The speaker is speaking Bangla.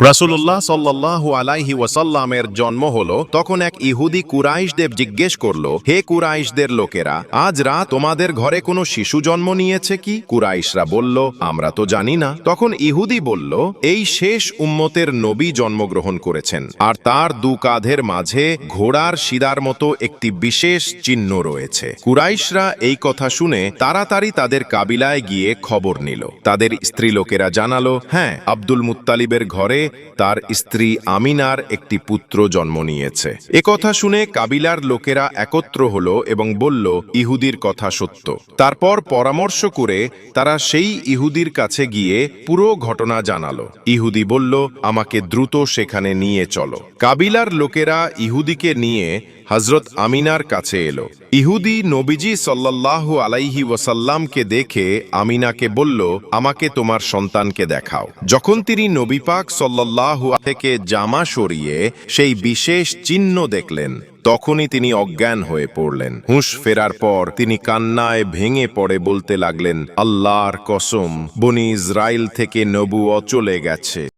রাসূলুল্লাহ সাল্লাল্লাহু আলাইহি ওয়াসাল্লামের জন্ম হলো তখন এক ইহুদি কুরাইশদের জিজ্ঞেস করল, হে কুরাইশদের লোকেরা, আজ রাত তোমাদের ঘরে কোনো শিশু জন্ম নিয়েছে কি? কুরাইশরা বলল, আমরা তো জানি না। তখন ইহুদি বলল, এই শেষ উম্মতের নবী জন্মগ্রহণ করেছেন, আর তার দু কাঁধের মাঝে ঘোড়ার শিদার মতো একটি বিশেষ চিহ্ন রয়েছে। কুরাইশরা এই কথা শুনে তাড়াতাড়ি তাদের কাবিলায় গিয়ে খবর নিল। তাদের স্ত্রী লোকেরা জানালো হ্যাঁ আব্দুল মুত্তালিবের ঘরে তার স্ত্রী আমিনার একটি পুত্র জন্ম নিয়েছে। কথা শুনে কাবিলার লোকেরা একত্র হলো এবং বলল, ইহুদির কথা সত্য। তারপর পরামর্শ করে তারা সেই ইহুদির কাছে গিয়ে পুরো ঘটনা জানালো। ইহুদি বলল, আমাকে দ্রুত সেখানে নিয়ে চলো। কাবিলার লোকেরা ইহুদিকে নিয়ে হজরত আমিনার কাছে এলো। ইহুদি নবীজি সাল্লাল্লাহু আলাইহি ওয়াসাল্লামকে দেখে আমিনাকে বলল, আমাকে তোমার সন্তানকে দেখাও। যখন তিনি নবী পাক থেকে জামা সরিয়ে সেই বিশেষ চিহ্ন দেখলেন, তখনই তিনি অজ্ঞান হয়ে পড়লেন। হুঁশ ফেরার পর তিনি কান্নায় ভেঙে পড়ে বলতে লাগলেন, আল্লাহর কসম, বনি ইসরাইল থেকে নবুয় চলে গেছে।